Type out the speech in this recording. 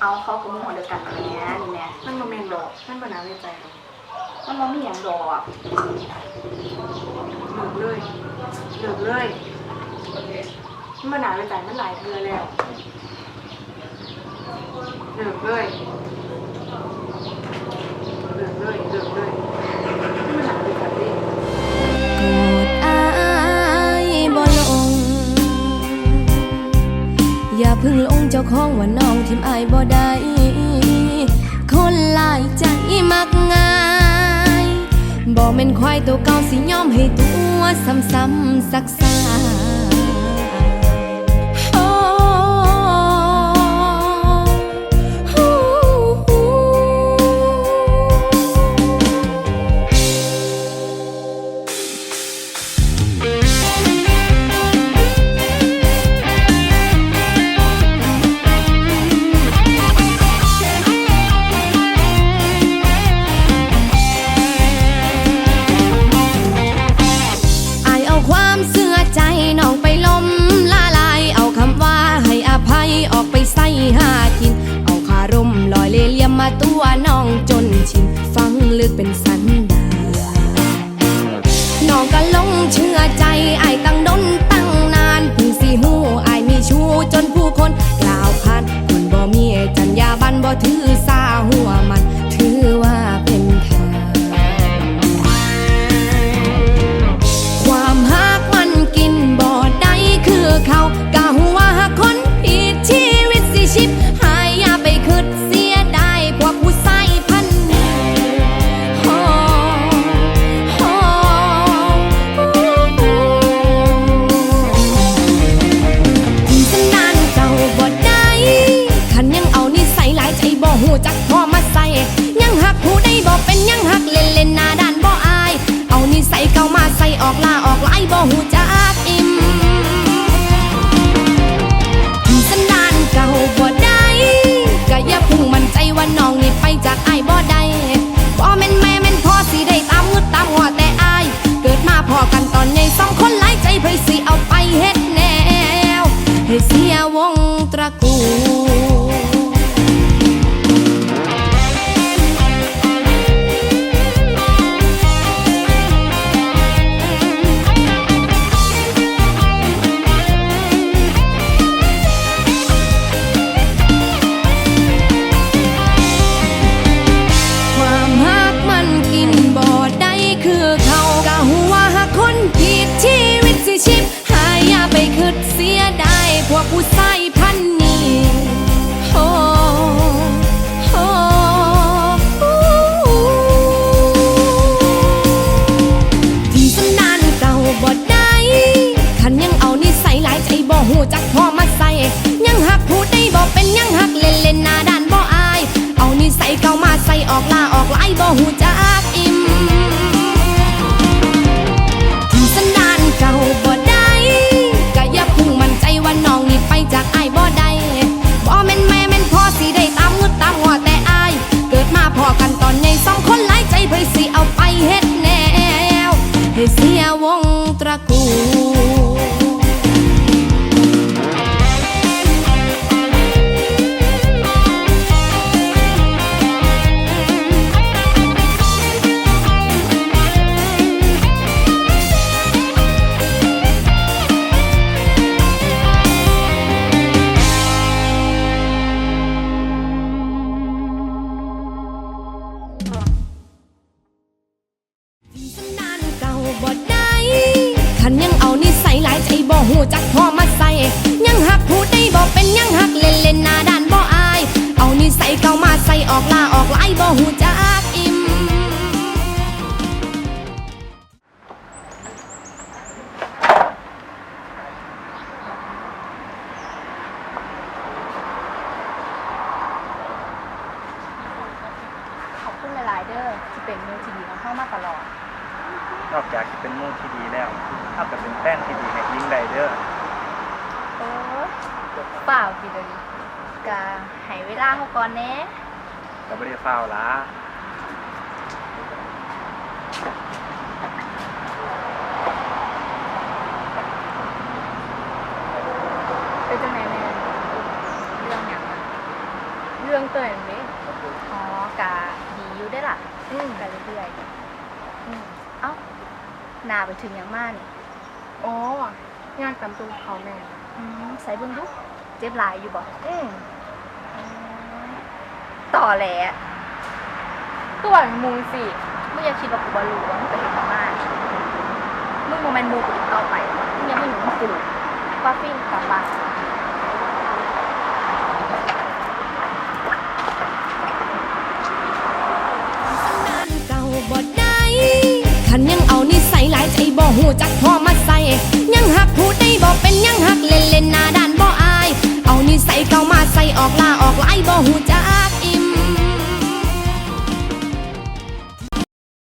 เอาเขากับหมูเดียวกันอะไรเนี้ยนี่แม่มันบ่แม่นดอกมันบ่น่าไว้ใจดอกมันบ่มีอย่างดออะเลิดเลยเลิดเลยมันบ่น่าไว้ใจมันหลายเทื่อแล้วเลิกเลยเลิกเลยเลิกเลย จ้าของว่าน้องทิมอายบ่ได้คนหลายใจมักง่ายบ่แม่นควายตัวเก่าสิยอมให้ตัวซ้ำๆซัก องก็ลงเชื่อใจอายตั้งดนตั้งนานเพิ่งสีหูอายมีชูจนผู้คนกล่าวพันคนบ่มีจัญญาบันบ่ถือสา หลบ่หูจั บ่หูจักอิ่ม บ่หูจักพอมาใส่ยังหักผู้ได้บ่เป็นยังหักเล่นเล่นหน้าด้านบ่อาย เอานิสัยเก่ามาใส่ออกลาออกไหลบ่หูจักอิ่มขอบคุณหลายๆเด้อที่เป็นมือที่ดีของเฮามาตลอด นอกจากจะเป็นหมู่ที่ดีแล้วถ้าจะเป็นแฟนที่ดีให้ยิงไดเดอร์โอ้ยเปล่าสิเดี๋ยวนี้กะให้เวลาเขาก่อนแหน่ก็ไม่ได้ฟ้าวล้าเป็นจังไหนแม่เรื่องหยังอะเรื่องเตือนเด้อ๋อกะดีอยู่ เด้หนาไปถึงอย่างมากนี่อ๋อย่างตำตูเขาแม่อืมใส่เบิ่งดูเจ็บหลายอยู่บ่อืมต่อแหละตัวมูสิมึงอย่าคิดว่ากูบ่รู้ว่ามึงไปเห็นมาม่ามึงโมเมนต์มูกูอีกต่อไปมึงยังไม่หนูมากูว่าฟินกลับบ้านน บ่หูจักพอมาใส่ ยังหักผู้ได้บ่เป็นยังหักเล่นเล่นหน้าด้านบ่อาย เอานิสัยเก่ามาใส่ออกลาออกไล่บ่หูจัก